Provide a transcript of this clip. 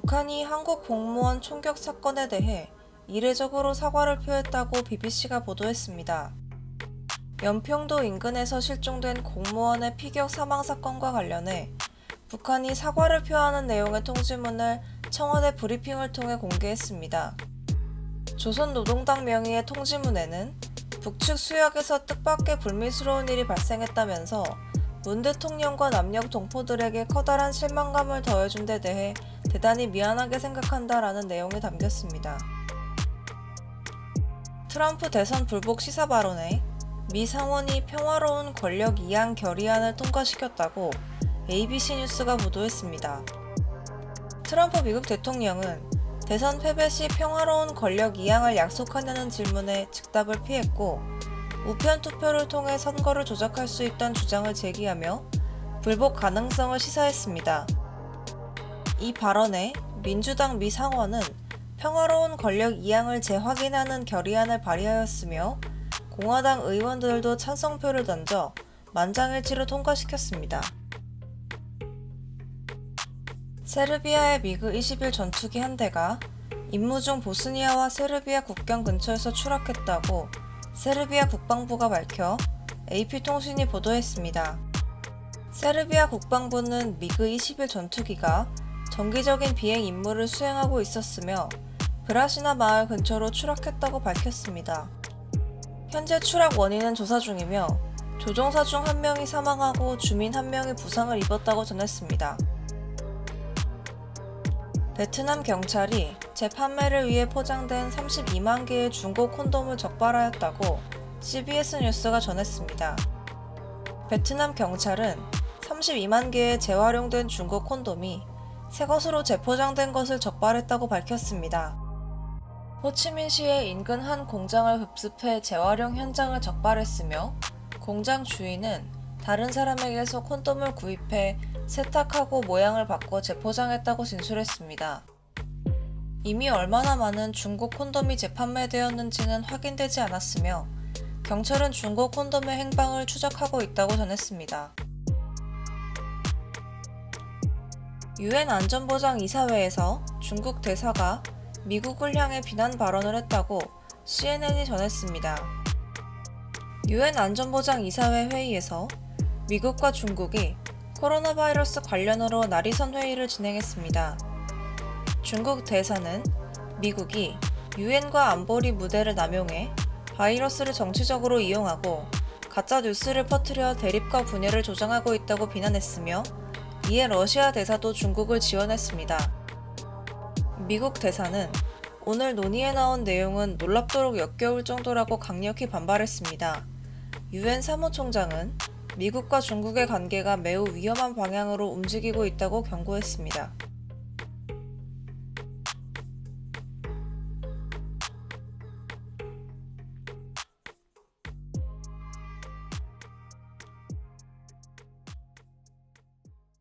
북한이 한국 공무원 총격 사건에 대해 이례적으로 사과를 표했다고 BBC가 보도했습니다. 연평도 인근에서 실종된 공무원의 피격 사망 사건과 관련해 북한이 사과를 표하는 내용의 통지문을 청와대 브리핑을 통해 공개했습니다. 조선노동당 명의의 통지문에는 북측 수역에서 뜻밖의 불미스러운 일이 발생했다면서 문 대통령과 남녘 동포들에게 커다란 실망감을 더해준 데 대해 대단히 미안하게 생각한다라는 내용이 담겼습니다. 트럼프 대선 불복 시사 발언에 미 상원이 평화로운 권력 이양 결의안을 통과시켰다고 ABC 뉴스가 보도했습니다. 트럼프 미국 대통령은 대선 패배 시 평화로운 권력 이양을 약속하냐는 질문에 즉답을 피했고 우편 투표를 통해 선거를 조작할 수 있다는 주장을 제기하며 불복 가능성을 시사했습니다. 이 발언에 민주당 미 상원은 평화로운 권력 이양을 재확인하는 결의안을 발의하였으며 공화당 의원들도 찬성표를 던져 만장일치로 통과시켰습니다. 세르비아의 미그 21 전투기 한 대가 임무 중 보스니아와 세르비아 국경 근처에서 추락했다고 세르비아 국방부가 밝혀 AP통신이 보도했습니다. 세르비아 국방부는 미그 21 전투기가 정기적인 비행 임무를 수행하고 있었으며 브라시나 마을 근처로 추락했다고 밝혔습니다. 현재 추락 원인은 조사 중이며 조종사 중 한 명이 사망하고 주민 한 명이 부상을 입었다고 전했습니다. 베트남 경찰이 재판매를 위해 포장된 32만 개의 중고 콘돔을 적발하였다고 CBS 뉴스가 전했습니다. 베트남 경찰은 32만 개의 재활용된 중고 콘돔이 새 것으로 재포장된 것을 적발했다고 밝혔습니다. 호치민시의 인근 한 공장을 흡습해 재활용 현장을 적발했으며 공장 주인은 다른 사람에게서 콘돔을 구입해 세탁하고 모양을 바꿔 재포장했다고 진술했습니다. 이미 얼마나 많은 중고 콘돔이 재판매되었는지는 확인되지 않았으며 경찰은 중고 콘돔의 행방을 추적하고 있다고 전했습니다. 유엔 안전보장 이사회에서 중국 대사가 미국을 향해 비난 발언을 했다고 CNN이 전했습니다. 유엔 안전보장 이사회 회의에서 미국과 중국이 코로나 바이러스 관련으로 날이선 회의를 진행했습니다. 중국 대사는 미국이 유엔과 안보리 무대를 남용해 바이러스를 정치적으로 이용하고 가짜 뉴스를 퍼뜨려 대립과 분열을 조장하고 있다고 비난했으며 이에 러시아 대사도 중국을 지원했습니다. 미국 대사는 오늘 논의에 나온 내용은 놀랍도록 역겨울 정도라고 강력히 반발했습니다. 유엔 사무총장은 미국과 중국의 관계가 매우 위험한 방향으로 움직이고 있다고 경고했습니다.